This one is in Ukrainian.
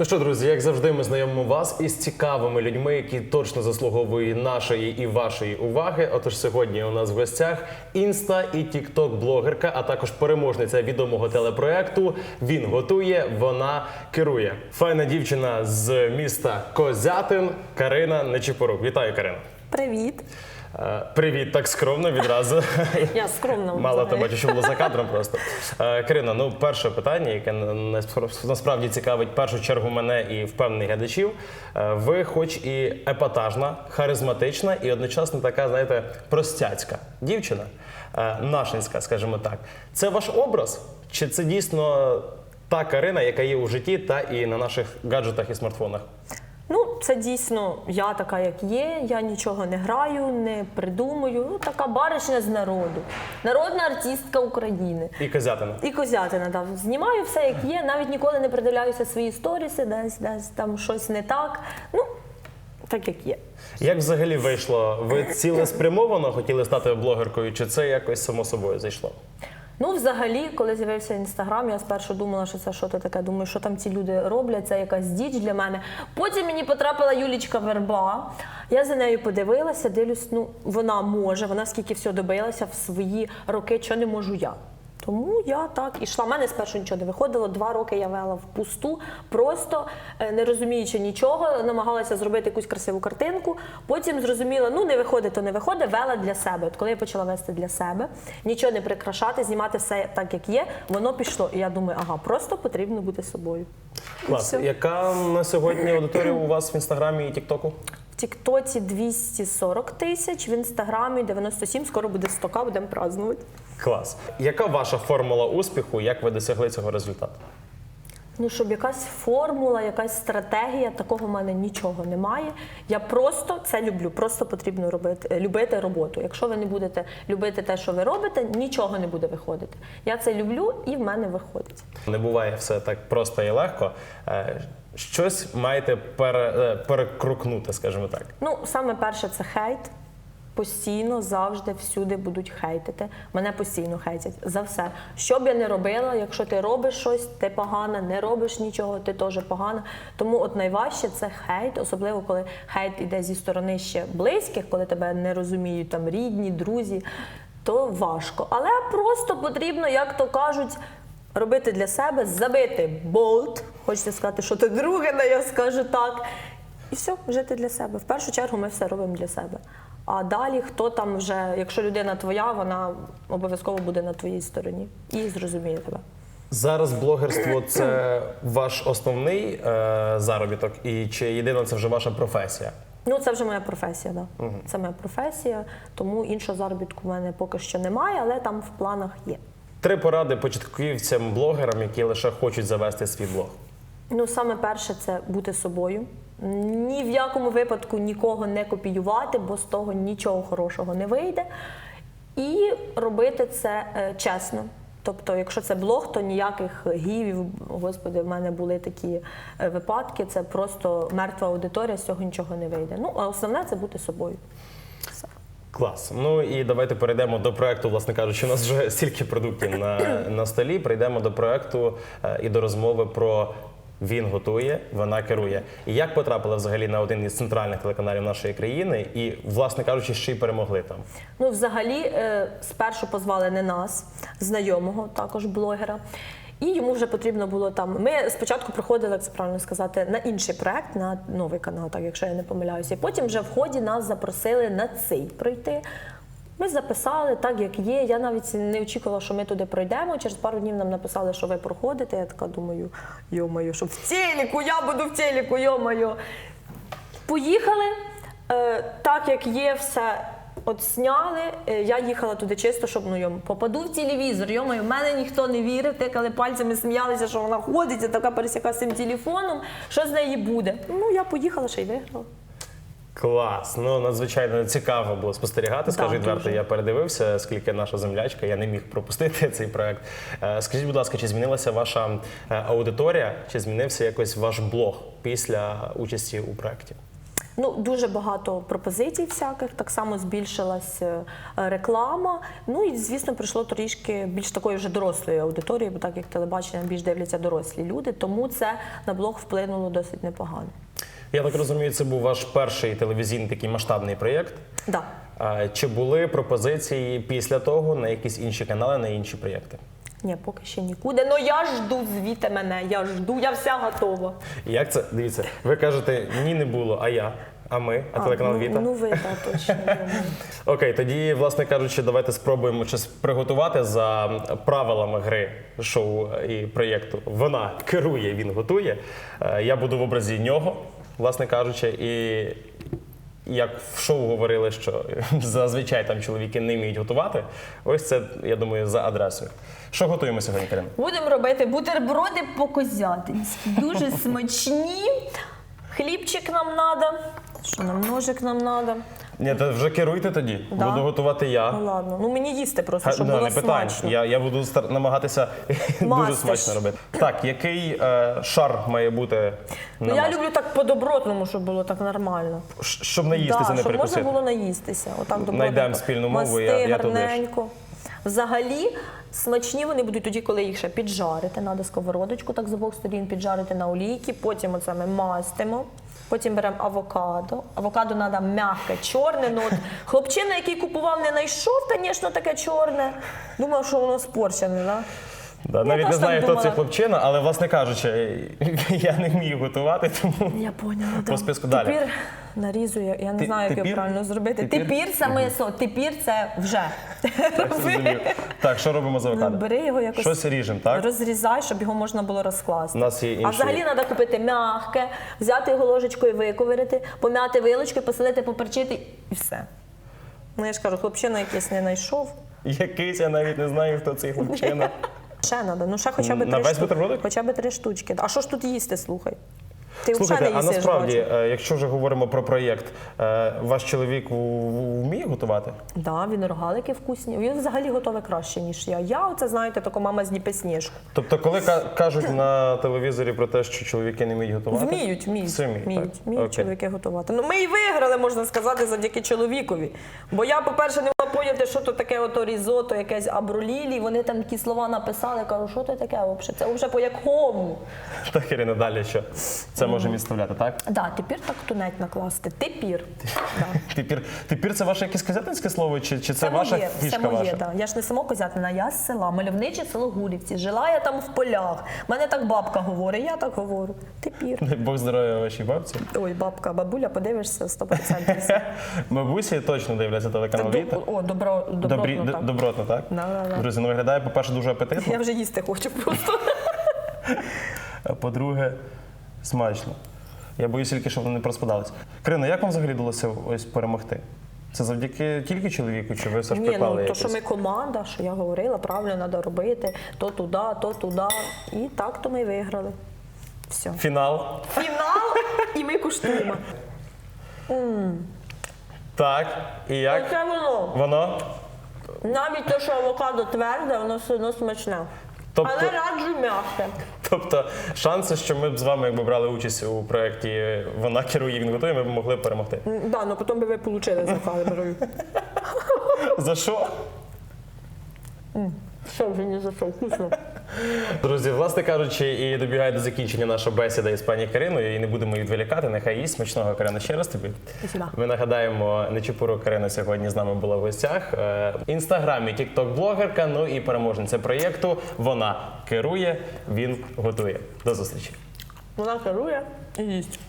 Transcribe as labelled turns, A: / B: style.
A: Ну що, друзі, як завжди, ми знайомимо вас із цікавими людьми, які точно заслуговують нашої і вашої уваги. Отож, сьогодні у нас в гостях інста і тікток блогерка, а також переможниця відомого телепроекту. Він готує, вона керує. Файна дівчина з міста Козятин Карина Нечипорук. Вітаю, Карина.
B: Привіт.
A: Е, Привіт, так скромно відразу.
B: Я скромна.
A: Мало
B: взагалі.
A: те бачу, що було за кадром просто. Е, Карина, ну перше питання, яке на- на- насправді цікавить в першу чергу мене і впевнений глядачів. Е, Ви, хоч і епатажна, харизматична і одночасно така, знаєте, простяцька дівчина, е, нашинська, скажімо так. Це ваш образ? Чи це дійсно та Карина, яка є у житті, та і на наших гаджетах і смартфонах?
B: Ну, це дійсно я така, як є. Я нічого не граю, не придумую. Ну, така баришня з народу. Народна артистка України.
A: І Козятина.
B: І козятина там знімаю все, як є. Навіть ніколи не придивляюся свої сторіси, десь десь там щось не так. Ну, так як є.
A: Як взагалі вийшло? Ви цілеспрямовано хотіли стати блогеркою, чи це якось само собою зайшло?
B: Ну, взагалі, коли з'явився інстаграм, я спершу думала, що це що то таке. Думаю, що там ці люди роблять, це якась діч для мене. Потім мені потрапила Юлічка Верба. Я за нею подивилася, дивлюсь, ну вона може, вона скільки всього добилася в свої роки, що не можу я. Тому я так ішла. У мене спершу нічого не виходило. Два роки я вела в пусту, просто е, не розуміючи нічого, намагалася зробити якусь красиву картинку. Потім зрозуміла, ну не виходить, то не виходить, вела для себе. От коли я почала вести для себе, нічого не прикрашати, знімати все так, як є, воно пішло. І я думаю, ага, просто потрібно бути собою.
A: Клас. Яка на сьогодні аудиторія у вас в інстаграмі і Тіктоку?
B: Тіктоці 240 тисяч, в інстаграмі 97, скоро буде 100к, будемо празднувати.
A: Клас. Яка ваша формула успіху? Як ви досягли цього результату?
B: Ну, щоб якась формула, якась стратегія, такого в мене нічого немає. Я просто це люблю. Просто потрібно робити, любити роботу. Якщо ви не будете любити те, що ви робите, нічого не буде виходити. Я це люблю і в мене виходить.
A: Не буває все так просто і легко. Е, Щось маєте пере, е, перекрукнути, скажімо так.
B: Ну, саме перше, це хейт. Постійно, завжди, всюди будуть хейтити. Мене постійно хейтять за все. Що б я не робила, якщо ти робиш щось, ти погана, не робиш нічого, ти теж погана. Тому от найважче це хейт, особливо коли хейт іде зі сторони ще близьких, коли тебе не розуміють там рідні, друзі, то важко. Але просто потрібно, як то кажуть, робити для себе, забити болт. Хочеться сказати, що це друге, але я скажу так. І все, жити для себе. В першу чергу ми все робимо для себе. А далі хто там вже, якщо людина твоя, вона обов'язково буде на твоїй стороні і зрозуміє тебе.
A: Зараз блогерство це ваш основний е, заробіток, і чи єдине це вже ваша професія?
B: Ну, це вже моя професія, да. Це моя професія, тому іншого заробітку в мене поки що немає, але там в планах є.
A: Три поради початківцям блогерам, які лише хочуть завести свій блог.
B: Ну, саме перше це бути собою. Ні в якому випадку нікого не копіювати, бо з того нічого хорошого не вийде. І робити це е, чесно. Тобто, якщо це блог, то ніяких гівів, господи, в мене були такі е, випадки. Це просто мертва аудиторія, з цього нічого не вийде. Ну, а основне це бути собою.
A: Клас. Ну і давайте перейдемо до проекту. Власне кажучи, у нас вже стільки продуктів на, на столі. Прийдемо до проекту е, і до розмови про він готує, вона керує. І як потрапили взагалі на один із центральних телеканалів нашої країни, і, власне кажучи, ще й перемогли там.
B: Ну, взагалі, е, спершу позвали не нас, знайомого також блогера. І йому вже потрібно було там. Ми спочатку приходили, як це правильно сказати, на інший проект, на новий канал, так якщо я не помиляюся. І потім вже в ході нас запросили на цей пройти. Ми записали так, як є. Я навіть не очікувала, що ми туди пройдемо. Через пару днів нам написали, що ви проходите. Я така думаю, йо-моє, що в телеку, я буду в телеку, йо-моє. Поїхали. Е, так як є, все от сняли. Е, я їхала туди чисто, щоб ну йому попаду в телевізор. Йомаю, в мене ніхто не вірив, тикали пальцями, сміялися, що вона ходить, така пересяка з цим телефоном. Що з неї буде? Ну я поїхала ще й виграла.
A: Клас, ну надзвичайно цікаво було спостерігати. Скажу
B: Да,
A: відверто,
B: дуже.
A: я передивився, оскільки наша землячка, я не міг пропустити цей проект. Е, Скажіть, будь ласка, чи змінилася ваша е, аудиторія, чи змінився якось ваш блог після участі у проєкті?
B: Ну, дуже багато пропозицій всяких, так само збільшилась е, реклама. Ну і звісно, прийшло трішки більш такої вже дорослої аудиторії, бо так як телебачення більш дивляться дорослі люди, тому це на блог вплинуло досить непогано.
A: Я так розумію, це був ваш перший телевізійний такий масштабний проєкт.
B: Да.
A: А Чи були пропозиції після того на якісь інші канали, на інші проєкти?
B: Ні, поки ще нікуди. Ну я жду звідти мене, я жду, я вся готова.
A: Як це? Дивіться, ви кажете, ні, не було, а я, а ми, а, телеканал
B: ну,
A: Віта.
B: Ну ви так точно.
A: Окей, тоді, власне кажучи, давайте спробуємо щось приготувати за правилами гри шоу і проєкту. Вона керує, він готує. Е, Я буду в образі нього, власне кажучи, і як в шоу говорили, що зазвичай там чоловіки не вміють готувати. Ось це, я думаю, за адресою. Що готуємо сьогодні, Карина?
B: Будемо робити бутерброди по-козятинськи. Дуже смачні. Хлібчик нам треба. Що нам ножик нам треба?
A: Ні, то вже керуйте тоді.
B: Да?
A: Буду готувати я.
B: Ну ладно. Ну мені їсти просто, щоб було
A: не питань.
B: смачно.
A: Я, я буду стар- намагатися дуже
B: Мастиш.
A: смачно робити. Так, який е, шар має бути
B: Ну, я
A: маску?
B: люблю так по-добротному, щоб було так нормально.
A: Щ- щоб наїстися,
B: Да,
A: не
B: щоб можна
A: перекусити.
B: було наїстися. Отак добротненько.
A: Найдемо спільну мову,
B: Масти,
A: я- я туди ж.
B: гарненько. Взагалі, смачні вони будуть тоді, коли їх ще піджарити. Треба сковородочку так з обох сторін піджарити на олійки. Потім оце ми мастимо. Потім беремо авокадо. Авокадо треба м'яке, чорне. Ну, от хлопчина, який купував, не знайшов, звісно, таке чорне. Думав, що воно спорчене, да?
A: Да,
B: Я
A: навіть не знаю, хто цей хлопчина, але, власне кажучи, я не вмію готувати, тому
B: Я поняла. Да.
A: По списку далі.
B: Тепер нарізую, я не
A: Ти-
B: знаю, як його правильно зробити.
A: Тепер
B: це моє слово. Тепер це вже.
A: так зрозумів. Так, що робимо з авокадо?
B: Ну, Бери його якось.
A: Щось ріжемо, так?
B: Розрізай, щоб його можна було розкласти.
A: У нас є
B: А взагалі треба купити м'яке, взяти його ложечкою, виковирити, пом'яти вилочкою, посолити, поперчити і все. Ну я ж кажу, хлопчина якийсь не знайшов.
A: Якийсь, я навіть не знаю, хто цей хлопчина.
B: Ще треба, ну ще хоча б
A: На
B: три
A: весь бутербродик?
B: Хоча б три штучки. А що ж тут їсти, слухай? Ти взагалі
A: Слухайте,
B: не
A: а
B: їсиш,
A: насправді,
B: бачу.
A: е, якщо вже говоримо про проєкт, е, ваш чоловік вміє готувати?
B: Да, він рогалики вкусні. Він взагалі готовий краще, ніж я. Я оце, знаєте, така мама з Дніпесніжку.
A: Тобто, коли ка- кажуть на телевізорі про те, що чоловіки не вміють готувати?
B: Вміють, вміють,
A: Все вміють,
B: вміють,
A: так? Окей.
B: чоловіки готувати. Ну ми і виграли, можна сказати, завдяки чоловікові. Бо я, по-перше, не поняти, що то таке ото різото, якесь абролілі. Вони там такі слова написали. Кажу, що це таке взагалі? Це взагалі по якому?
A: Так, Ірина, далі що? Це можемо відставляти, так?
B: Да, тепер так тунець накласти. Тепер. Да.
A: Тепер, тепер це ваше якесь казятинське слово, чи, чи це,
B: Це
A: ваша
B: моє,
A: фішка
B: це моє,
A: ваша?
B: да. Я ж не само козятина, я з села, мальовниче село Гурівці. Жила я там в полях. Мене так бабка говорить, я так говорю. Тепер.
A: Дай Бог здоров'я вашій бабці.
B: Ой, бабка, бабуля, подивишся 100%.
A: Бабусі точно дивляться телеканал Віта.
B: О, добро, добротно
A: Добрі,
B: так.
A: добротно, так?
B: Да-да-да.
A: Друзі, ну виглядає, по-перше, дуже апетитно,
B: Я вже їсти хочу просто.
A: а по-друге, смачно. Я боюсь тільки, щоб вони не проспадались. Крино, як вам взагалі вдалося ось перемогти? Це завдяки тільки чоловіку, чи ви все ж
B: Ні,
A: приклали
B: ну то,
A: якось?
B: що ми команда, що я говорила, правильно треба робити, то туди, то туди. І так то ми виграли. Все.
A: Фінал.
B: Фінал, і ми куштуємо.
A: Так, і як?
B: Оце воно.
A: Воно?
B: Навіть те, що авокадо тверде, воно все одно смачне.
A: Тобто-
B: Але раджу м'яке.
A: Тобто шанси, що ми б з вами, якби брали участь у проєкті Вона керує, він готує, ми б могли б перемогти.
B: М, Да, ну потім би ви отримали за калиброю.
A: За що?
B: Що вже не за що, вкусно.
A: Друзі, власне кажучи, і добігає до закінчення наша бесіда із пані Кариною, і не будемо її відволікати. Нехай їй смачного Карина ще раз тобі.
B: Спасибо.
A: Ми нагадаємо, Нечіпуру Карина сьогодні з нами була в гостях. Е, В інстаграмі тікток-блогерка, ну і переможниця проєкту. Вона керує, він готує. До зустрічі.
B: Вона керує і їсть.